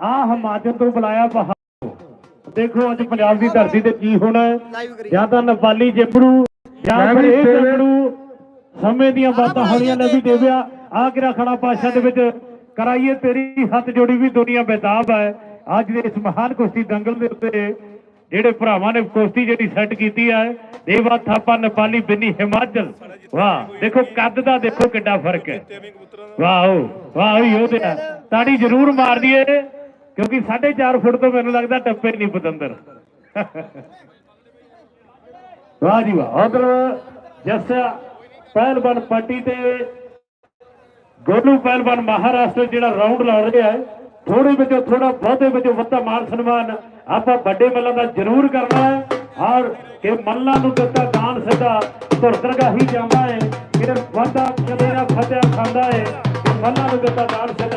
ਆ ਹਿਮਾਚਲ ਤੋਂ ਬੁਲਾਇਆ ਪਹਾੜ ਦੇਖੋ ਅੱਜ ਪੰਜਾਬ ਦੀ ਧਰਤੀ ਤੇ ਕੀ ਹੋਣਾ ਹੈ। ਕਰੀ ਜਾਂ ਤਾਂ ਨੇਪਾਲੀ ਜੇਬੜੂ ਜਾਂ ਫਿਰ ਵੀ ਇਹ ਜੇਬੜੂ ਸਮੇਂ ਦੀਆਂ ਬਾਤਾਂ ਹੋਣੀਆਂ ਨਬੀ ਦੇਵਿਆ। ਆ ਕੇ ਰਖਣਾ ਪਾਸ਼ਾ ਦੇ ਵਿੱਚ। ਕਰਾਈਏ ਤੇਰੀ ਹੱਥ ਜੋੜੀ ਵੀ ਦੁਨੀਆ ਬੇਤਾਬ ਹੈ। ਅੱਜ ਦੇ ਇਸ ਮਹਾਨ ਕੁਸ਼ਤੀ ਦੰਗਲ ਦੇ ਉੱਤੇ ਜਿਹੜੇ ਭਰਾਵਾਂ ਨੇ ਕੁਸ਼ਤੀ ਜਿਹੜੀ ਸੈੱਟ ਕੀਤੀ ਹੈ ਦੇਵਾ ਥਾਪਾ ਨੇਪਾਲੀ ਬਿੰਨੀ ਹਿਮਾਚਲ। ਵਾਹ ਦੇਖੋ ਕੱਦ ਦਾ ਦੇਖੋ ਕਿੱਡਾ ਫ਼ਰਕ ਹੈ। ਵਾਹ ਵਾਹ ਯੋਧਿਆ ਤਾੜੀ ਜ਼ਰੂਰ ਮਾਰ ਦਈਏ। ਕਿਉਂਕਿ 4.5 ਫੁੱਟ ਤੋਂ ਮੈਨੂੰ ਲੱਗਦਾ ਟੱਪੇ ਨਹੀਂ ਪਤੰਦਰ। ਵਾਹ ਜੀ ਵਾਹ। ਉਧਰ ਜੱਸਾ ਪਹਿਲਵਾਨ ਪੱਟੀ ਤੇ ਗੋਲੂ ਪਹਿਲਵਾਨ ਮਹਾਰਾਸ਼ਟਰ ਜਿਹੜਾ ਰਾਉਂਡ ਲਾ ਰਿਹਾ ਹੈ ਥੋੜੇ ਵਿੱਚੋਂ ਥੋੜਾ ਬਹੁਤੇ ਵਿੱਚੋਂ ਵੱਧਾ ਮਾਨ ਸਨਮਾਨ ਆਪਾਂ ਵੱਡੇ ਮੱਲਾਂ ਦਾ ਜ਼ਰੂਰ ਕਰਨਾ ਹੈ ਔਰ ਕਿ ਮੱਲਾਂ ਨੂੰ ਦਿੱਤਾ ਦਾਨ ਸਿੱਧਾ ਧੁਰਦਰਗਾ ਹੀ ਜਾਂਦਾ ਹੈ ਕਿ ਵਾਦਾ ਕਦੇ ਨਾ ਫਤਿਆ ਖਾਂਦਾ ਹੈ ਮੱਲਾਂ ਨੂੰ ਦਿੱਤਾ ਦਾਨ ਸਿੱਧਾ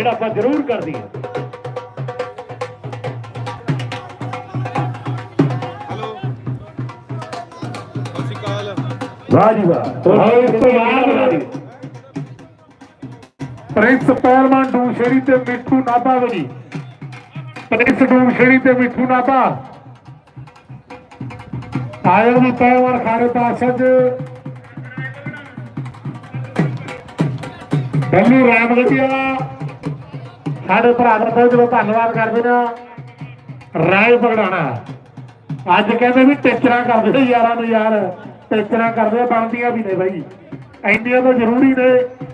ਜਿਹੜਾ ਆਪਾਂ ਜ਼ਰੂਰ ਕਰਦੀ ਹੈ। ਹੈਲੋ ਸਤਿ ਸ਼੍ਰੀ ਅਕਾਲ ਵਾਹ। ਜੀ ਵਾਹ ਤੋਂ ਇਸ ਤੋਂ ਬਾਅਦ ਪ੍ਰਿੰਸ ਪਹਿਲਵਾਨ ਡੂਸ਼ੇਰੀ ਤੇ ਮਿੱਠੂ ਨਾਭਾ ਵਜੀ ਪ੍ਰਿੰਸ ਡੂਸ਼ੇਰੀ ਤੇ ਮਿੱਠੂ ਨਾਭਾ। ਆਇਓ ਵੀ ਪਹਿਲਵਾਨ ਖਾਰੇ ਪਾਸ਼ਾ ਬੱਲੂ ਰਾਮਗੜੀਆ ਸਾਡੇ ਭਰਾ ਦਾ ਬਹੁਤ ਬਹੁਤ ਧੰਨਵਾਦ ਕਰਦੇ ਨਾ। ਰਾਏ ਪਗੜਾਣਾ ਅੱਜ ਕਹਿੰਦੇ ਵੀ ਟਿਚਰਾਂ ਕਰਦੇ ਯਾਰਾਂ ਨੂੰ ਯਾਰ। ਟਿਚਰਾਂ ਕਰਦੇ ਬਣਦੀਆਂ ਵੀ ਨੇ ਬਾਈ। ਇੰਨੀਆਂ ਤਾਂ ਜ਼ਰੂਰੀ ਨੇ।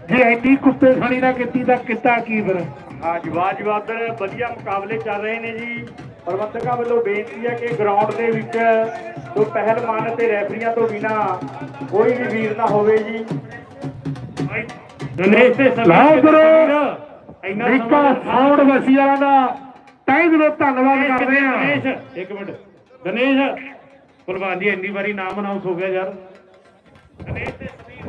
ਜੇ ਐਡੀ ਕੁੱਤੇ ਖਾਣੀ ਨਾ ਕੀਤੀ ਤਾਂ ਕਿੱਤਾ ਕੀ ਫਿਰ? ਹਾਂ ਜੀ ਵਾਹ ਜੀ ਵਾਹ ਉੱਧਰ ਵਧੀਆ ਮੁਕਾਬਲੇ ਚੱਲ ਰਹੇ ਨੇ ਜੀ। ਪ੍ਰਬੰਧਕਾਂ ਵੱਲੋਂ ਬੇਨਤੀ ਹੈ ਕਿ ਗਰਾਊਂਡ ਦੇ ਵਿੱਚ ਤੋਂ ਪਹਿਲਵਾਨ ਅਤੇ ਰੈਫਰੀਆਂ ਤੋਂ ਬਿਨਾ ਕੋਈ ਵੀ ਵੀਰ ਨਾ ਹੋਵੇ ਜੀ। ਦਿਨੇਸ਼ ਤੇ ਤੇ ਕਰੋ। ਸਮਾਂ ਸਾਊਂਡ ਵਸੀਆਂ ਦਾ ਤੈਨੂੰ ਦਿਲੋਂ ਧੰਨਵਾਦ ਕਰਦੇ ਆ ਦਿਨੇਸ਼ ਇੱਕ ਮਿੰਟ। ਦਿਨੇਸ਼ ਭਲਵਾਨ ਜੀ ਇੰਨੀ ਵਾਰੀ ਨਾਮ ਅਨਾਉਂਸ ਹੋ ਗਿਆ ਯਾਰ। ਤੇ ਸਮੀਰ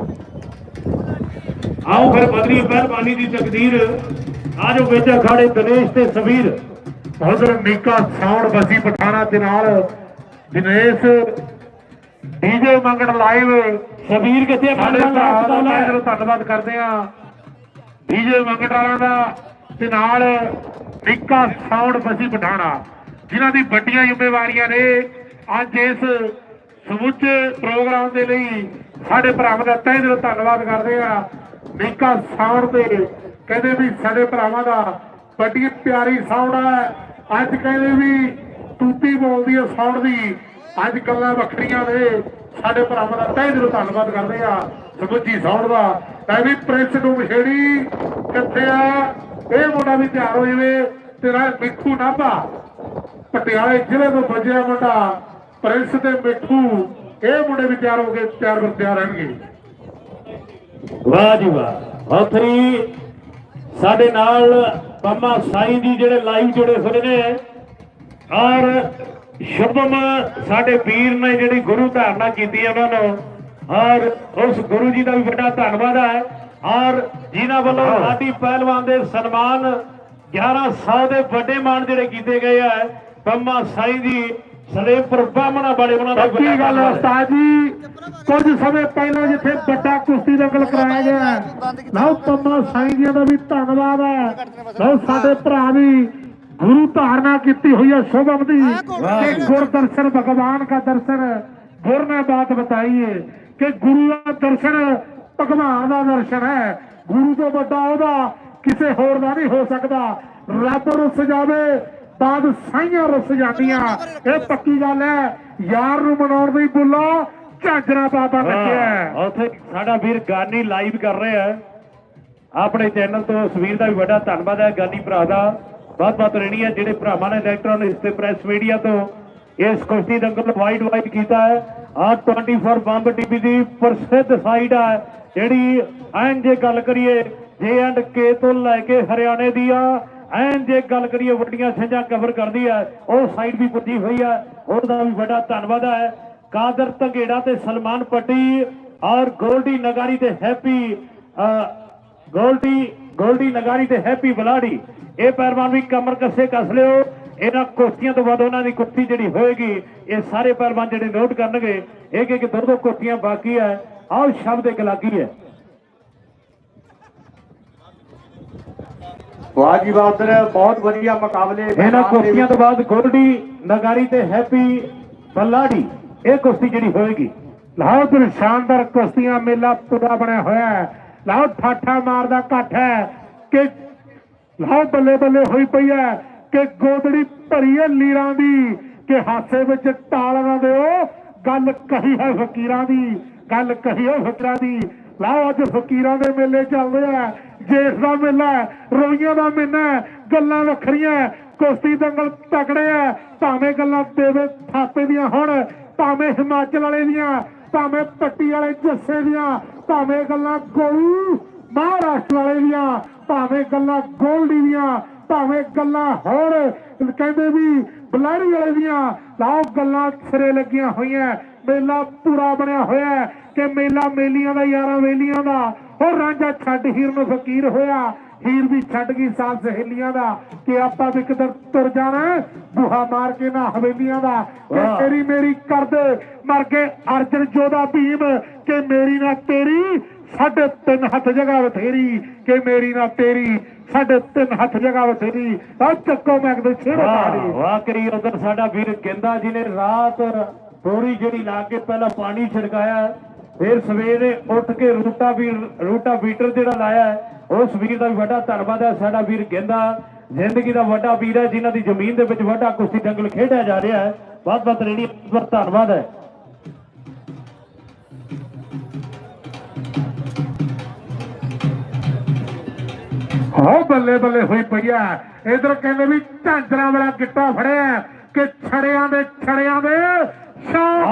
ਆਓ ਫਿਰ ਬਦਲੀ ਪਹਿਲਵਾਨੀ ਦੀ ਤਕਦੀਰ। ਆਜੋ ਵਿੱਚ ਅਖਾੜੇ ਦਿਨੇਸ਼ ਤੇ ਸਮੀਰ ਉਧਰ ਨਿੱਕਾ ਸਾਊਂਡ ਵਸੀ ਪਠਾਣਾ ਦੇ ਨਾਲ ਦਿਨੇਸ਼ ਡੀਜੇ ਮੰਗਣ ਲਾਈਵ ਸਮੀਰ ਕਿੱਥੇ ਸਾਡੇ ਭਰਾ ਦਾ ਧੰਨਵਾਦ ਕਰਦੇ ਆ ਡੀਜੇ ਮੰਗਣ ਦਾ ਤੇ ਨਾਲ ਨਿੱਕਾ ਸਾਊਂਡ ਵਸੀ ਪਠਾਣਾ ਜਿਨ੍ਹਾਂ ਦੀ ਵੱਡੀਆਂ ਜ਼ਿੰਮੇਵਾਰੀਆਂ ਨੇ ਅੱਜ ਇਸ ਸਮੁੱਚੇ ਪ੍ਰੋਗਰਾਮ ਦੇ ਲਈ ਸਾਡੇ ਭਰਾਵਾਂ ਦਾ ਤਹਿ ਦਿਲੋਂ ਧੰਨਵਾਦ ਕਰਦੇ ਆ ਨਿੱਕਾ ਸਾਊਂਡ ਤੇ ਕਹਿੰਦੇ ਵੀ ਸਾਡੇ ਭਰਾਵਾਂ ਦਾ ਵੱਡੀ ਪਿਆਰੀ ਸਾਊਂਡ ਹੈ ਅੱਜ ਕਹਿੰਦੇ ਵੀ ਤੂਤੀ ਬੋਲਦੀ ਹੈ ਸਾਊਂਡ ਦੀ ਅੱਜ ਗੱਲਾਂ ਵੱਖਰੀਆਂ ਨੇ। ਸਾਡੇ ਭਰਾਵਾਂ ਦਾ ਤਹਿ ਦਿਲੋਂ ਧੰਨਵਾਦ ਕਰਦੇ ਆ ਸਮੁੱਚੀ ਸਾਊਂਡ ਦਾ ਵੀ ਪ੍ਰਿੰਸ ਨੂੰ ਮਛੇੜੀ ਕਿੱਥੇ ਆ? ਇਹ ਮੁੰਡਾ ਵੀ ਤਿਆਰ ਹੋ ਜਾਵੇ, ਤੇਰਾ ਮਿੱਠੂ ਨਾਭਾ। ਪਟਿਆਲੇ ਜ਼ਿਲ੍ਹੇ ਤੋਂ ਵੱਜਿਆ ਮੁੰਡਾ, ਪ੍ਰਿੰਸ ਤੇ ਮਿੱਠੂ। ਇਹ ਮੁੰਡੇ ਵੀ ਤਿਆਰ ਹੋ ਕੇ ਤਿਆਰ ਬਰ ਤਿਆਰ ਰਹਿਣਗੇ। ਵਾਹ ਜੀ ਵਾਹ। ਹੌਥਰੀ ਸਾਡੇ ਨਾਲ ਪੰਮਾ ਸਾਈਂ ਜੀ ਜਿਹੜੇ ਲਾਈਵ ਜੁੜੇ ਹੋਏ ਨੇ, ਔਰ ਸ਼ੁਭਮ ਸਾਡੇ ਵੀਰ ਨੇ ਜਿਹੜੀ ਗੁਰੂ ਧਾਰਨਾ ਕੀਤੀ ਉਹਨਾਂ ਨੂੰ। ਔਰ ਉਸ ਗੁਰੂ ਜੀ ਦਾ ਵੀ ਵੱਡਾ ਧੰਨਵਾਦ ਹੈ। ਔਰ ਜਿਨ੍ਹਾਂ ਵੱਲੋਂ ਸਾਡੀ ਪਹਿਲਵਾਨ ਦੇ ਸਨਮਾਨ 1100 ਦੇ ਵੱਡੇ ਮਾਨ ਜਿਹੜੇ ਕੀਤੇ ਗਏ ਆ ਪੰਮਾ ਸਾਈਂ ਜੀ ਸਲੇਮਪੁਰ ਬਾਹਮਣਾ ਵਾਲੇ ਉਹਨਾਂ ਦਾ ਵੱਡਾ ਗੱਲ ਉਸਤਾਦ ਜੀ ਕੁਝ ਸਮੇਂ ਪਹਿਲਾਂ ਜਿੱਥੇ ਵੱਡਾ ਕੁਸ਼ਤੀ ਦੰਗਲ ਕਰਾਇਆ ਗਿਆ ਹੈ, ਲਓ ਪੰਮਾ ਸਾਈਂ ਜੀ ਦਾ ਵੀ ਧੰਨਵਾਦ ਹੈ। ਲਓ ਸਾਡੇ ਭਰਾ ਵੀ ਗੁਰੂ ਧਾਰਨਾ ਕੀਤੀ ਹੋਈ ਹੈ ਸ਼ੁਭਮ ਦੀ। ਕਿ ਗੁਰ ਦਰਸ਼ਨ ਭਗਵਾਨ ਦਾ ਦਰਸ਼ਨ ਗੁਰ ਨੇ ਬਾਤ ਬਤਾਈ ਹੈ ਕਿ ਗੁਰੂ ਦਾ ਦਰਸ਼ਨ ਭਗਵਾਨ ਦਾ ਦਰਸ਼ਨ ਹੈ। ਗੁਰੂ ਤੋਂ ਵੱਡਾ ਉਹਦਾ ਕਿਸੇ ਹੋਰ ਦਾ ਨਹੀਂ ਹੋ ਸਕਦਾ। ਰੱਬ ਰੁੱਸ ਜਾਵੇ ਬਾਦ ਸਾਈਆਂ ਰੁੱਸ ਜਾਂਦੀਆਂ। ਇਹ ਪੱਕੀ ਗੱਲ ਹੈ ਯਾਰ ਨੂੰ ਮਨਾਉਣ ਦੀ ਬੁੱਲਾ ਝਾਂਜਰਾ ਬਾਬਾ ਲੱਗਿਆ ਉੱਥੇ ਸਾਡਾ ਵੀਰ ਗਾਨੀ ਲਾਈਵ ਕਰ ਰਿਹਾ ਹੈ। ਆਪਣੇ ਚੈਨਲ ਤੋਂ ਸਵੀਰ ਦਾ ਵੀ ਵੱਡਾ ਧੰਨਵਾਦ ਹੈ ਗਾਨੀ ਭਰਾ ਦਾ। ਬਹੁਤ ਬਹੁਤ ਰਹਿਣੀ ਹੈ ਜਿਹੜੇ ਭਰਾਵਾਂ ਨੇ ਇਲੈਕਟ੍ਰੋਨਿਕਸ ਤੇ ਪ੍ਰੈਸ ਮੀਡੀਆ ਤੋਂ ਇਸ ਕੁਸ਼ਤੀ ਦੰਗਲ ਵਾਈਡ ਵਾਈਡ ਕੀਤਾ ਹੈ। ਆ 24 ਬੰਬ ਟੀਵੀ ਦੀ ਪ੍ਰਸਿੱਧ ਸਾਈਟ ਹੈ ਜਿਹੜੀ ਐਨ ਜੇ ਗੱਲ ਕਰੀਏ, ਜੇ ਐਂਡ ਕੇ ਤੋਂ ਲੈ ਕੇ ਹਰਿਆਣੇ ਦੀ ਆ, ਐਨ ਜੇ ਗੱਲ ਕਰੀਏ ਵੱਡੀਆਂ ਛੰਜਾਂ ਕਵਰ ਕਰਦੀ ਹੈ ਉਹ ਸਾਈਟ ਵੀ ਪੁੱਜੀ ਹੋਈ ਹੈ ਉਹਦਾ ਵੀ ਵੱਡਾ ਧੰਨਵਾਦ ਹੈ ਕਾਦਰ ਤੰਗੇੜਾ ਤੇ ਸਲਮਾਨ ਪੱਟੀ ਔਰ ਗੋਲਡੀ ਨਗਾਰੀ ਤੇ ਹੈਪੀ ਗੋਲਡੀ ਗੋਲਡੀ ਨਗਾਰੀ ਤੇ ਹੈਪੀ ਬਲਾੜੀ। ਇਹ ਪਹਿਲਵਾਨ ਵੀ ਕਮਰ ਕੱਸੇ ਕੱਸ ਲਿਓ। ਇਹਨਾਂ ਕੁਸ਼ਤੀਆਂ ਤੋਂ ਬਾਅਦ ਉਹਨਾਂ ਦੀ ਕੁਸ਼ਤੀ ਜਿਹੜੀ ਹੋਏਗੀ ਇਹ ਸਾਰੇ ਪਹਿਲਵਾਨ ਜਿਹੜੇ ਨੋਟ ਕਰਨਗੇ ਇੱਕ ਇੱਕ ਦੋ ਦੋ ਕੁਸ਼ਤੀਆਂ ਬਾਕੀ ਹੈ। ਆਓ ਸ਼ਬਦ ਇੱਕ ਲੱਗੀ ਹੈ ਵਾਹ ਜੀ ਉਧਰ ਬਹੁਤ ਵਧੀਆ ਮੁਕਾਬਲੇ ਇਹਨਾਂ ਦੇ ਵਿੱਚ। ਤੋਂ ਬਾਅਦ ਗੋਲਡੀ ਨਗਾਰੀ ਤੇ ਹੈਪੀ ਬੱਲਾੜੀ ਇਹ ਕੁਸ਼ਤੀ ਜਿਹੜੀ ਹੋਏਗੀ। ਲਾਓ ਤੇ ਸ਼ਾਨਦਾਰ ਕੁਸ਼ਤੀਆਂ ਮੇਲਾ ਪੂਰਾ ਬਣਿਆ ਹੋਇਆ ਹੈ। ਲਾਓ ਠਾਠਾ ਮਾਰਦਾ ਇਕੱਠ ਹੈ। ਕਿ ਲਾਓ ਬੱਲੇ ਬੱਲੇ ਹੋਈ ਪਈ ਹੈ। ਕਿ ਗੋਦੜੀ ਭਰੀ ਹੈ ਲੀਰਾਂ ਦੀ ਕਿ ਹਾਸੇ ਵਿੱਚ ਟਾਲ ਨਾ ਦਿਓ। ਗੱਲ ਕਹੀ ਹੈ ਫਕੀਰਾਂ ਦੀ ਗੱਲ ਕਹੀ ਹੈ ਫਕੀਰਾਂ ਦੀ। ਲਓ ਅੱਜ ਫਕੀਰਾਂ ਦੇ ਮੇਲੇ ਚੱਲਦੇ ਆ ਜੇਠ ਦਾ ਮੇਲਾ ਹੈ, ਰੋਈਆਂ ਦਾ ਮੇਲਾ ਗੱਲਾਂ ਵੱਖਰੀਆਂ ਕੁਸ਼ਤੀ ਦੰਗਲ ਤਕੜੇ ਆ ਭਾਵੇਂ ਗੱਲਾਂ ਦੇਵੇ ਥਾਪੇ ਦੀਆਂ ਹੁਣ ਭਾਵੇਂ ਹਿਮਾਚਲ ਵਾਲੇ ਦੀਆਂ ਭਾਵੇਂ ਪੱਟੀ ਵਾਲੇ ਜੱਸੇ ਦੀਆਂ ਭਾਵੇਂ ਗੱਲਾਂ ਗੋਲੂ ਮਹਾਰਾਸ਼ਟਰ ਵਾਲੇ ਦੀਆਂ ਭਾਵੇਂ ਗੱਲਾਂ ਗੋਲਡੀ ਦੀਆਂ ਭਾਵੇਂ ਗੱਲਾਂ ਹੋਰ ਕਹਿੰਦੇ ਵੀ ਬਲਾਰੀ ਵਾਲੇ ਦੀਆਂ ਲਾਓ ਗੱਲਾਂ ਸਿਰੇ ਲੱਗੀਆਂ ਹੋਈਆਂ। ਮੇਲਾ ਪੂਰਾ ਬਣਿਆ ਹੋਇਆ ਕਿ ਮੇਲਾ ਮੇਲੀਆਂ ਦਾ ਯਾਰਾਂ ਵੇਲੀਆਂ ਦਾ। ਉਹ ਰਾਂਝਾ ਛੱਡ ਹੀਰ ਨੂੰ ਫਕੀਰ ਹੋਇਆ। ਹੀਰ ਵੀ ਛੱਡ ਗਈ ਸਾਥ ਸਹੇਲੀਆਂ ਦਾ ਕਿ ਆਪਾਂ ਵੀ ਕਿਧਰ ਤੁਰ ਜਾਣਾ ਬੂਹਾ ਮਾਰ ਕੇ ਨਾ ਹਵੇਲੀਆਂ ਦਾ। ਕਿ। ਤੇਰੀ ਮੇਰੀ ਕਰਦੇ ਮਰ ਕੇ ਅਰਜਨ ਜੋਦਾ ਭੀਮ ਕਿ ਮੇਰੀ ਨਾ ਤੇਰੀ ਸਾਡੇ ਤਿੰਨ ਹੱਥ ਜਗ੍ਹਾ ਬਥੇਰੀ ਕਿ ਮੇਰੀ ਨਾ ਤੇਰੀ ਸਾਡੇ ਤਿੰਨ ਹੱਥ ਜਗ੍ਹਾ ਬਥੇਰੀ। ਆ ਚੱਕੋ ਮੈਂ ਦੇ ਛੇ ਵਾਹ ਬਤਾੜੀ ਵਾਹ ਕਰੀ ਉਧਰ ਸਾਡਾ ਵੀਰ ਕਹਿੰਦਾ ਜੀ ਨੇ ਰਾਤ ਪੂਰੀ ਜਿਹੜੀ ਲਾ ਕੇ ਪਹਿਲਾਂ ਪਾਣੀ ਛਿੜਕਾਇਆ ਫਿਰ ਸਵੇਰੇ ਉੱਠ ਕੇ ਰੂਟਾ ਵੀ ਰੂਟਾ ਬੀਟਰ ਜਿਹੜਾ ਲਾਇਆ ਉਸ ਵੀਰ ਦਾ ਵੀ ਵੱਡਾ ਧੰਨਵਾਦ ਹੈ। ਸਾਡਾ ਵੀਰ ਕਹਿੰਦਾ ਜ਼ਿੰਦਗੀ ਦਾ ਵੱਡਾ ਵੀਰ ਹੈ ਜਿਨ੍ਹਾਂ ਦੀ ਜ਼ਮੀਨ ਦੇ ਵਿੱਚ ਵੱਡਾ ਕੁਸ਼ਤੀ ਦੰਗਲ ਖੇਡਿਆ ਜਾ ਰਿਹਾ ਹੈ। ਬਹੁਤ ਬਹੁਤ ਰੇੜੀ ਬਹੁਤ ਧੰਨਵਾਦ ਹੈ। ਹੋ ਬੱਲੇ ਬੱਲੇ ਹੋਈ ਪਈਆ ਇਧਰ ਕਹਿੰਦੇ ਵੀ ਝਾਂਜਰਾਂ ਵਾਲਾ ਗਿੱਟਾ ਫੜਿਆ ਕਿ ਛੜਿਆਂ ਦੇ ਛੜਿਆਂ ਦੇ ਸ਼ਾਹ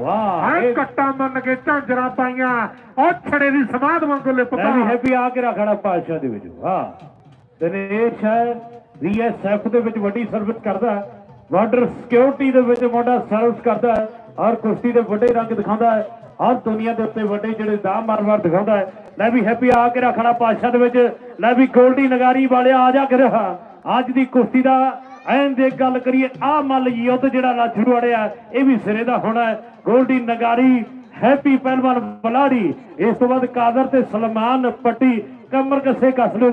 ਵਾਹ ਹਾਂ ਇਹ- ਕੱਟਾ ਮੰਨ ਕੇ ਝਾਂਜਰਾਂ ਪਾਈਆਂ। ਉਹ ਛੜੇ ਦੀ ਸਮਾਧ ਵਾਂਗੂ ਲਿਪਦਾ ਮੈਂ ਵੀ ਆ ਕੇ ਰੱਖਣਾ ਪਾਤਸ਼ਾਹ ਦੇ ਵਿੱਚ। ਵਾਹ। ਦਿਨੇਸ਼ ਸ਼ਾਇਰ ਰੀਐਸਐਫ ਦੇ ਵਿੱਚ ਵੱਡੀ ਸਰਵਿਸ ਕਰਦਾ ਹੈ। ਬਾਰਡਰ ਸਿਕਿਉਰਿਟੀ ਦੇ ਵਿੱਚ ਮੁੰਡਾ ਸਰਵਿਸ ਕਰਦਾ ਹੈ। ਔਰ ਕੁਸ਼ਤੀ ਦੇ ਵੱਡੇ ਰੰਗ ਦਿਖਾਉਂਦਾ ਹੈ। ਹਰ ਦੁਨੀਆ ਦੇ ਉੱਤੇ ਵੱਡੇ ਜਿਹੜੇ ਦਾਮ ਮਾਰ-ਮਾਰ ਦਿਖਾਉਂਦਾ ਹੈ। ਲੈ ਵੀ ਹੈਪੀ ਆ ਕੇ ਰੱਖਣਾ ਪਾਤਸ਼ਾਹ ਦੇ ਵਿੱਚ। ਲੈ ਵੀ ਗੋਲਡੀ ਨਗਾਰੀ ਵਾਲਿਆ ਆ ਜਾ ਕੇ ਅੱਜ ਦੀ ਕੁਸ਼ਤੀ ਦਾ ਐਨ ਦੇ ਗੱਲ ਕਰੀਏ ਆ ਮੱਲ ਯੁੱਧ ਜਿਹੜਾ ਲਾਛੜੂ ਅੜਿਆ ਇਹ ਵੀ ਸਿਰੇ ਦਾ ਹੋਣਾ ਹੈ। ਗੋਲਡੀ ਨਗਾਰੀ ਹੈਪੀ ਪਹਿਲਵਾਨ ਬਲਾੜੀ, ਇਸ ਤੋਂ ਬਾਅਦ ਕਾਦਰ ਤੇ ਸਲਮਾਨ ਪੱਟੀ, ਕਮਰ ਕੱਸੇ ਕੱਸ ਲੋ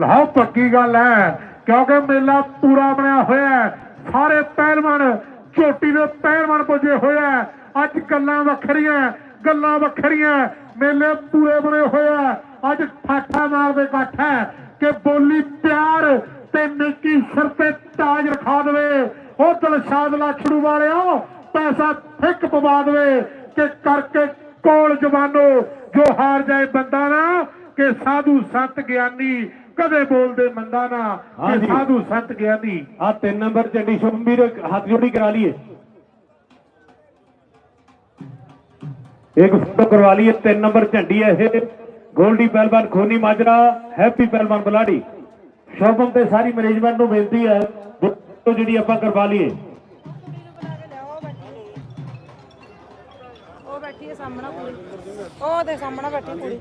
ਲਾਹ ਪੱਕੀ ਗੱਲ ਹੈ, ਕਿਉਂਕਿ ਮੇਲਾ ਪੂਰਾ ਬਣਿਆ ਹੋਇਆ ਹੈ। ਸਾਰੇ ਪਹਿਲਵਾਨ ਝੋਟੀ ਦੇ ਪਹਿਲਵਾਨ ਪੁੱਜੇ ਹੋਇਆ ਹੈ। ਅੱਜ ਗੱਲਾਂ ਵੱਖਰੀਆਂ ਗੱਲਾਂ ਵੱਖਰੀਆਂ ਮੇਲੇ ਪੂਰੇ ਬਣੇ ਹੋਇਆ ਅੱਜ ਠਾਠਾ ਮਾਰਦੇ ਇਕੱਠ ਹੈ ਕਿ ਬੋਲੀ ਪਿਆਰ ਤੇ ਨਿੱਕੀ ਸਿਰ ਤੇ ਤਾਜ ਰਖਾ ਦੇਵੇ। ਉਹ ਦਿਲਸ਼ਾਦ ਲਾਛੜੂ ਵਾਲਿਓ ਪੈਸਾ ਫਿੱਕ ਪਵਾ ਦੇਵੇ ਕਿ ਕਰਕੇ ਕੋਲ ਜਵਾਨੋ ਜੋ ਹਾਰ ਜਾਏ ਬੰਦਾ ਨਾ ਕਿ ਸਾਧੂ ਸੰਤ ਗਿਆਨੀ ਕਦੇ ਬੋਲਦੇ ਮੰਦਾ ਨਾ ਕਿ। ਸਾਧੂ ਸੰਤ ਗਿਆਨੀ। ਆ ਤਿੰਨ ਨੰਬਰ ਝੰਡੀ ਸ਼ੁਭਮੀਰ ਹੱਥ ਜੋੜੀ ਕਰਾ ਲਈਏ। ਇੱਕ ਫੋਟੋ ਕਰਵਾ ਲਈਏ ਤਿੰਨ ਨੰਬਰ ਝੰਡੀ ਹੈ ਇਹ। ਗੋਲਡੀ ਪਹਿਲਵਾਨ ਖੋਨੀ ਮਾਜਰਾ ਹੈਪੀ ਪਹਿਲਵਾਨ ਬਲਾੜੀ। ਸ਼ੁਭਮ ਤੇ ਸਾਰੀ ਮੈਨੇਜਮੈਂਟ ਨੂੰ ਬੇਨਤੀ ਹੈ ਫੋਟੋ ਜਿਹੜੀ ਆਪਾਂ ਕਰਵਾ ਲਈਏ। ਉਹ ਬੈਠੀ ਹੈ ਸਾਹਮਣੇ ਕੁੜੀ। ਉਹ ਦੇ ਸਾਹਮਣੇ ਬੈਠੀ ਕੁੜੀ।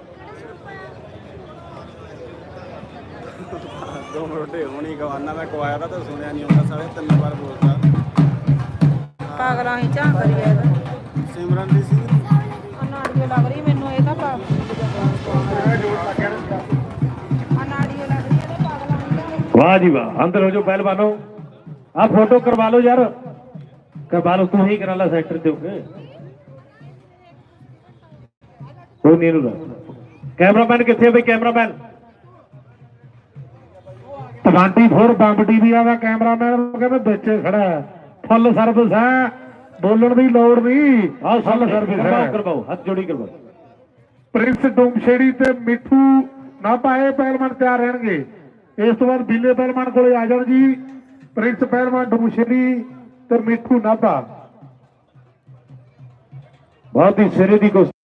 ਦੋ ਰੋਟੇ ਹੋਣੀ ਗਵਾਨਾ ਮੈਂ ਕਵਾਇਆ ਤਾਂ ਤਾਂ ਸੁਣਿਆ ਨਹੀਂ ਹੁੰਦਾ ਸਾਲੇ ਤਿੰਨ ਵਾਰ ਬੋਲਦਾ। ਪਾਗਲਾਂ ਹੀ ਝਾਂ ਕਰੀ ਇਹਦਾ ਸਿਮਰਨ ਦੀ ਸੀ। ਲੱਗ ਰਹੀ ਮੈਨੂੰ, ਇਹ ਤਾਂ ਪਾ ਅਨਾੜੀਓ ਲੱਗ ਰਹੀ ਇਹਦੇ ਪਾਗਲਾਂ ਹੀ ਝਾਂ ਵਾਹ ਜੀ ਵਾਹ, ਅੰਦਰ ਹੋ ਜਾਓ ਪਹਿਲਵਾਨੋ। ਆ ਫੋਟੋ ਕਰਵਾ ਲਓ ਯਾਰ। ਕੋਈ ਨਹੀਂ ਨੂੰ ਕੈਮਰਾਮੈਨ ਕਿੱਥੇ ਹੈ ਬਈ, ਕੈਮਰਾਮੈਨ? 24 ਬੰਬ ਟੀਵੀਆਂ ਦਾ ਕੈਮਰਾਮੈਨ ਕਹਿੰਦੇ ਵਿੱਚ ਖੜਾ ਫੁੱਲ ਸਰਵਿਸ ਹੈ। ਬੋਲਣ ਦੀ ਲੋੜ ਨਹੀਂ। ਫੁੱਲ ਸਭ ਸਰਵਿਸ ਕਰਵਾਓ ਹੈ ਕਰਵਾਓ ਹੱਥ ਜੋੜੀ ਕਰਵਾਓ। ਪ੍ਰਿੰਸ ਡੂਮਸ਼ੇੜੀ ਤੇ ਮਿੱਠੂ ਨਾ ਪਾਏ ਪਹਿਲਵਾਨ ਤਿਆਰ ਰਹਿਣਗੇ। ਇਸ ਤੋਂ ਬਾਅਦ ਬਿੱਲੇ ਪਹਿਲਵਾਨ ਕੋਲੇ ਆ ਜਾਣ ਜੀ। ਪ੍ਰਿੰਸ ਪਹਿਲਵਾਨ ਡੂਮਸ਼ੇੜੀ ਤੇ ਮਿੱਠੂ ਨਾਭਾ ਬਹੁਤ ਹੀ ਸਿਰੇ ਦੀ ਕੁਸ਼ਤੀ